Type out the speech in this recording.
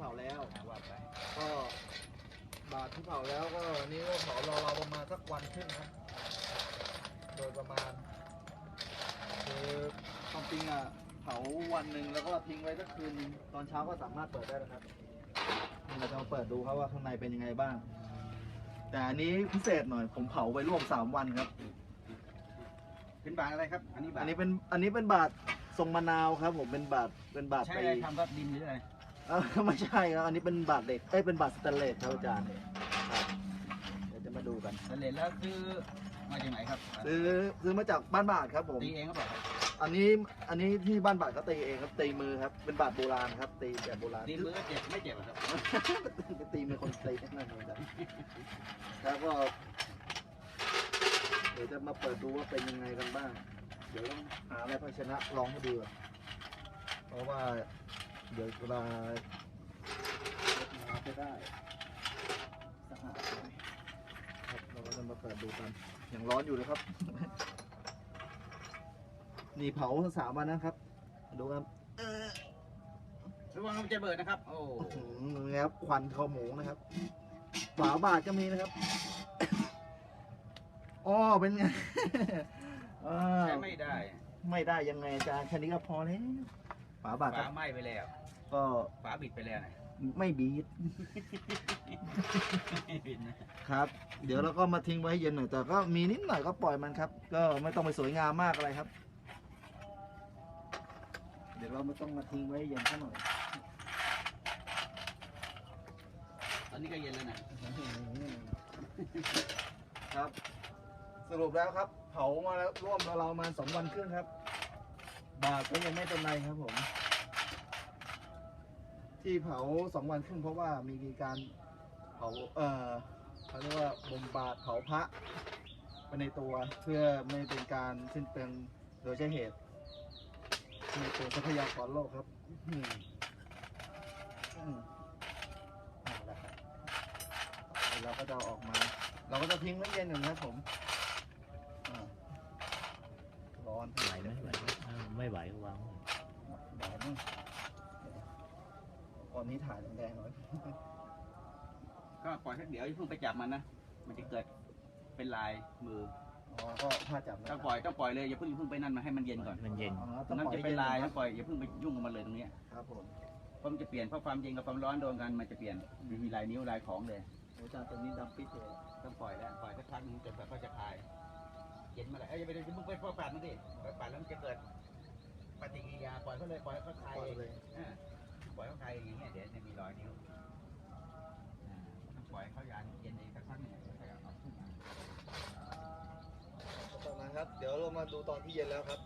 เผาแล้วอ่าว่าไปก็บาทที่เผาแล้วก็นี่ก็เผารอเราประมาณสักวันครึ่งครับ โดยประมาณคือความจริงอะเผาวันหนึ่งแล้วก็ทิ้งไว้สักคืนหนึงตอนเช้าก็สามารถเปิดได้แล้วครับเราจะมาเปิดดูครับว่าข้างในเป็นยังไงบ้าง แต่อันนี้พิเศษหน่อยผมเผาไปร่วมสามวันครับ เป็นบาทอะไรครับ อันนี้บาทอันนี้เป็นอันนี้เป็นบาททรงมะนาวครับ ผมเป็นบาทเป็นบาทใช่ไปอะไรทำครับดินหรืออะไร เอ้าไม่ใช่ครับอันนี้เป็นบาทเหล็กเอ้ยเป็นบาทสแตนเลสครับอาจารย์ครับเดี๋ยวจะมาดูกัน สำเร็จแล้วคือมาจากไหนครับซื้อซื้อมาจากบ้านบาทครับผม ตีเองก็บอกครับอันนี้อันนี้ที่บ้านบาทเขาตีเองครับตีมือครับเป็นบาทโบราณครับ ตีแบบโบราณ ตีมือก็เจ็บไม่เจ็บอะครับตีมือคนตีนั่นเองครับแล้วก็เดี๋ยวจะมาเปิดดูว่าเป็นยังไงกันบ้าง เดี๋ยวต้องหาอะไรภาชนะลองให้ดูก่อนเพราะว่าเดี๋ยวเวลามาจะได้สะอาดหน่อยครับเราก็จะมาเปิดดูกันยังร้อนอยู่เลยครับ นี่เผาสามวันนะครับ ดูครับระวังมันจะเบิดนะครับ โอ้อื้อหือนี่ครับควันเขาหมูนะครับฝาบาทก็มีนะครับอ๋อเป็นไงอ้าวใช้ไม่ได้ ไม่ได้ยังไงอาจารย์แค่นี้ก็พอแล้วฝาบาทคฝารับไหม้ไปแล้ว ก็ฝาบิดไปแล้วนะไม่บีดบิดนะครับ เดี๋ยวเราก็มาทิ้งไว้ให้เย็นหน่อยแต่ก็มีนิดหน่อยก็ปล่อยมันครับ ก็ไม่ต้องไปสวยงามมากอะไรครับ เดี๋ยวเราไม่ต้องมาทิ้งไว้ให้เย็นซะหน่อยตอนนี้ก็เย็นแล้วนะครับ สรุปแล้วครับ เผามาแล้วร่วมเราวๆมาสองวันครึ่งครับ บาทก็ยังไม่เป็นไรครับผม ที่เผาสองวันครึ่งเพราะว่ามีการเผาเอ่อเขาเรียกว่าบ่มบาทเผาพระไปในตัวเพื่อไม่เป็นการสิ้นเปลืองโดยใช้เหตุในตัวทรัพยากรโลกครับอืมอืมเอาละครับเราก็จะเอาออกมา เราก็จะทิ้งไว้เย็นหนึ่งครับผมอ่าร้อน ไหวไหมไหวไหมอ่าไม่ไหวก็วางไว้ ร้อนมั้งต อนนี้ถ่ายแดงๆหน่อยก็ปล่อยสักเดี๋ยวอย่าเพิ่งไปจับมันนะ มันจะเกิดเป็นลายมืออ๋อก็ถ้าจับนะต้องปล่อยต้องปล่อยเลยอย่าเพิ่งอย่าเพิ่งไปนั่นมาให้มันเย็นก่อนมันเย็นอ๋อตต้รองงนั้นปล่อยจะเป็นลายย็ต้องปล่อยอย่าเพิ่งไปยุ่งกับมันเลยตรงเนี้ยครับผมเพราะมันจะเปลี่ยนเพราะความเย็นกับความร้อนโดนกันมันจะเปลี่ยนมีลายนิ้วลายของเลยโอ้อาจารย์ตัวนี้ดำปิดเลยต้องปล่อยแล้วปล่อยสักพักหนึงจนกว่าเขาจะคลายเย็นเมื่อไหร่เอ้ยอย่าไปอย่าเพิ่งไปพอปัดมันดิปล่อยปัดแล้วมันจะเกิดปฏิกิริยาปล่อยเขาเลยปล่อยเขาคลายปล่อยเองเลยอ่าปล่อยเขาคลายอย่างเงี้ย เดี๋ยวจะมีรอยนิ้วต้องปล่อยเขายานเย็นเองสักพักหนึ่งแล้วก็เอาขึ้นมาตอนนั้นครับ เดี๋ยวเรามาดูตอนที่เย็นแล้วครับ